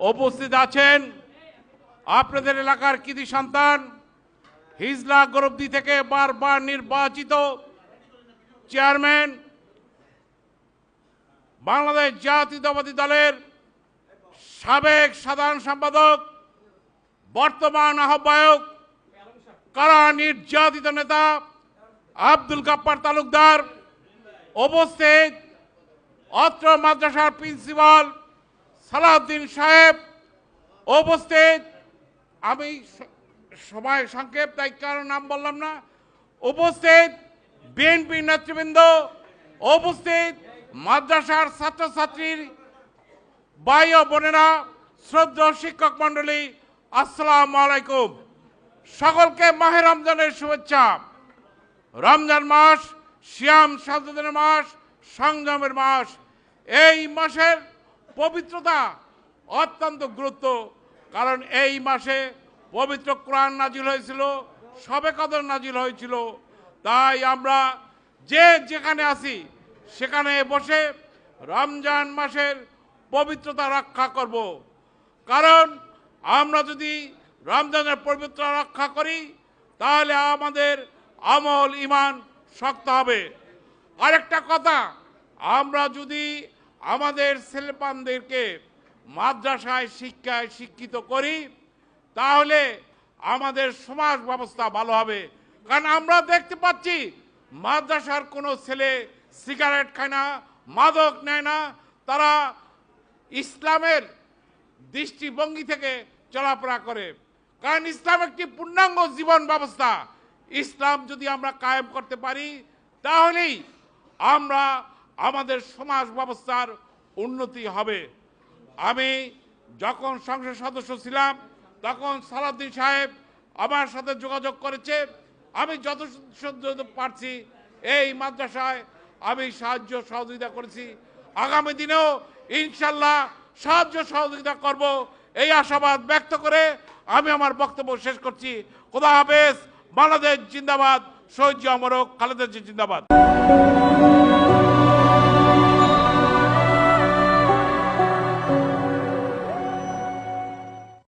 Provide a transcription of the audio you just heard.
উপস্থিত আছেন আপনাদের এলাকার কৃতি সন্তান, হিজলা গরবদি থেকে বারবার নির্বাচিত চেয়ারম্যান, বাংলাদেশ জাতীয়তাবাদী দলের সাবেক সাধারণ সম্পাদক, বর্তমান আহ্বায়ক, কারা নির্যাতিত নেতা আব্দুল গাপ্পার তালুকদার, উপস্থিত অত্র মাদ্রাসার প্রিন্সিপাল সালাউদ্দিন সাহেব উপস্থিত। আমি সময় সংক্ষেপ, তাই কারও নাম বললাম না। উপস্থিত বিএনপি নেতৃবৃন্দ, উপস্থিত মাদ্রাসার ছাত্রছাত্রীর ভাই ও বোনেরা, শ্রদ্ধ শিক্ষক মণ্ডলী, আসসালাম আলাইকুম। সকলকে মাহে রমজানের শুভেচ্ছা। রমজান মাস, শ্যাম সাধনের মাস সংযমের মাস। এই মাসের পবিত্রতা অত্যন্ত গুরুত্ব, কারণ এই মাসে পবিত্র কোরআন নাজিল হয়েছিল, সবে কদর নাজিল হয়েছিল। তাই আমরা যে যেখানে আছি, সেখানে বসে রমজান মাসের পবিত্রতা রক্ষা করব। কারণ আমরা যদি রমজানের পবিত্র রক্ষা করি, তাহলে আমাদের আমল ইমান শক্ত হবে। আরেকটা কথা, আমরা যদি আমাদের ছেলেপানদেরকে মাদ্রাসায় শিক্ষায় শিক্ষিত করি, তাহলে আমাদের সমাজ ব্যবস্থা ভালো হবে। কারণ আমরা দেখতে পাচ্ছি, মাদ্রাসার কোনো ছেলে সিগারেট খায় না, মাদক নেয় না, তারা ইসলামের দৃষ্টিভঙ্গি থেকে চলাফেরা করে। কারণ ইসলাম একটি পূর্ণাঙ্গ জীবন ব্যবস্থা। ইসলাম যদি আমরা কায়েম করতে পারি, তাহলেই আমরা আমাদের সমাজ ব্যবস্থার উন্নতি হবে। আমি যখন সংসদ সদস্য ছিলাম, তখন সালাউদ্দিন সাহেব আমার সাথে যোগাযোগ করেছে। আমি যত পারছি এই মাদ্রাসায়। আমি সাহায্য সহযোগিতা করেছি। আগামী দিনেও ইনশাল্লাহ সাহায্য সহযোগিতা করব। এই আশাবাদ ব্যক্ত করে আমি আমার বক্তব্য শেষ করছি। খোদা হাফেজ। বাংলাদেশ জিন্দাবাদ। শহীদ অমরক খালেদা জিয়া জিন্দাবাদ।